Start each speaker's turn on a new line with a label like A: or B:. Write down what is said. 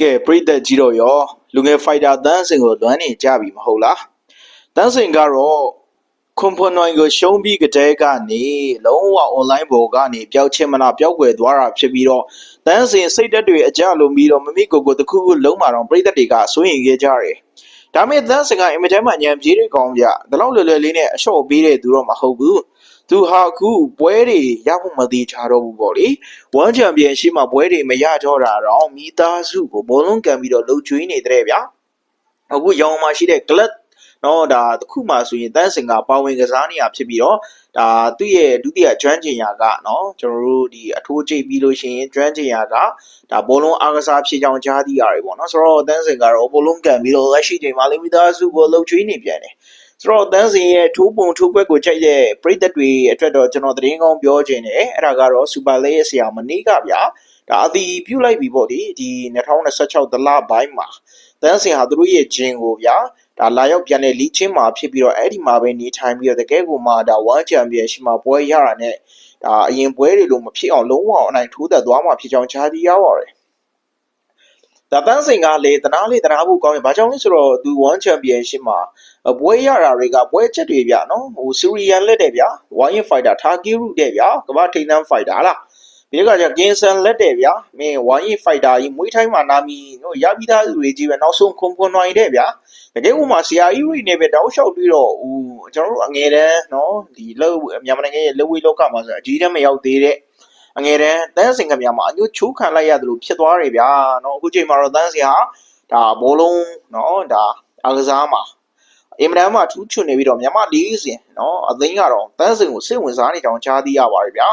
A: ကဲပရိသတ်ကြီးတော့ရောလူငယ်ဖိုက်တာတန်းစင်ကိုလွမ်းနေကြပြီမဟုတ်လားတန်းစင်ကတော့ခွန်ဖွန်နိုင်ကိုရှုံးပြီးကြတဲ့ကနေလုံးဝ online ပေါ်ကနေပျောက်ချင်းမနာပျောက်ွယ်သွားတာဖြစ်ပြီးတော့တန်းစင်စိတ်သက်တွေအကြလုံးပြီးတော့မမိကိုကိုတစ်ခုခုလုံးမာတော့ပရိသတ်တွေကစိုးရင်ခဲ့ကြတယ်ဒါမဲ့တန်းစင်ကအင်မတန်မှညံပြေးတွေကောင်းကြဒါလောက်လွယ်လွယ်လေးနဲ့အလျှော့ပေးတဲ့သူတော့မဟုတ်ဘူး သူဟာအခုပွဲတွေရဖို့မသေးချာတော့ဘူးပေါ့လေဝမ်ချန်ပီယံရှိမှပွဲတွေမရတော့တာတော့မိသားစုကိုဘောလုံးကန်ပြီးတော့လှုပ်ကြွေးနေတဲ့ဗျာအခုရောင်မှာရှိတဲ့ club နော်ဒါတစ်ခုမှဆိုရင်တန်းစင်ကပါဝင်ကစားနေရဖြစ်ပြီးတော့ဒါသူ့ရဲ့ဒုတိယကျွမ်းကျင်ရာကနော်ကျွန်တော်တို့ဒီအထိုးကျိတ်ပြီးလို့ရှိရင်ကျွမ်းကျင်ရာကဒါဘောလုံးအားကစားဖြစ်ကြောင်ကြားသိရတယ်ပေါ့နော်ဆိုတော့တန်းစင်ကတော့ဘောလုံးကန်ပြီးတော့လက်ရှိချိန်မှာလေမိသားစုကိုလှုပ်ကြွေးနေပြန်တယ် ဆိုတော့တန်းစင်ရဲ့ထိုးပုံထိုးကွက်ကိုချိန်တဲ့ပရိသတ်တွေအတွက်တော့ကျွန်တော်သတင်းကောင်းပြောခြင်းတယ်အဲ့ဒါကတော့စူပါလေးရဲ့ဆရာမနီးကဗျာဒါအတီးပြုတ်လိုက်ပြီပေါ့ဒီဒီ2026ဒလပိုင်းမှာတန်းစင်ဟာသူတို့ရဲ့ဂျင်ကိုဗျာဒါလာရောက်ပြန်တဲ့လီချင်းမှာဖြစ်ပြီးတော့အဲ့ဒီမှာပဲနေထိုင်ပြီးတော့တကယ်ကိုမှဒါဝမ်ချန်ပီယံရှိမှာပွဲရတာနဲ့ဒါအရင်ပွဲတွေလိုမဖြစ်အောင်လုံးဝအနိုင်ထိုးသက်သွားမှာဖြစ်ကြောင်းချားတီးရပါတယ် ဒါပန်းစင်ကလေတနာလေတနာဖို့ကောင်းတယ်။ဘာကြောင့်လဲဆိုတော့သူ1 championship မှာပွဲရတာတွေကပွဲချက်တွေဗျနော်။ဟို Syrian လက်တယ်ဗျာ။ Wire fighter Takiru တဲ့ဗျာ။ကမ္ဘာထိပ်တန်း fighter လား။ဒီကကြ Ginson လက်တယ်ဗျာ။မင်း Wire fighter ကြီးမွေးထိုင်းမှာနာမီဟိုရပြီးသားလူတွေကြီးပဲနောက်ဆုံးခွန်ခွန်နိုင်တဲ့ဗျာ။တကယ်ဥမာဆရာကြီးတွေနဲ့ပဲတောက်လျှောက်ပြီးတော့ဟိုကျွန်တော်တို့အငယ်တန်းနော်ဒီလောက်မြန်မာနိုင်ငံရဲ့လက်ဝေးလောကမှာဆိုအကြီးတန်းမရောက်သေးတဲ့ အငယ်တန်းတန်းစင်ကများမှာအညို့ချိုးခံလိုက်ရတယ်လို့ဖြစ်သွားတယ်ဗျာနော်အခုချိန်မှာတော့တန်းစင်ဟာဒါဘောလုံးနော်ဒါအားကစားမှာအင်မတန်မှထူးချွန်နေပြီးတော့မြန်မာလေးစင်နော်အသိန်းကတော့တန်းစင်ကိုစိတ်ဝင်စားနေကြောင်းကြားသိရပါတယ်ဗျာ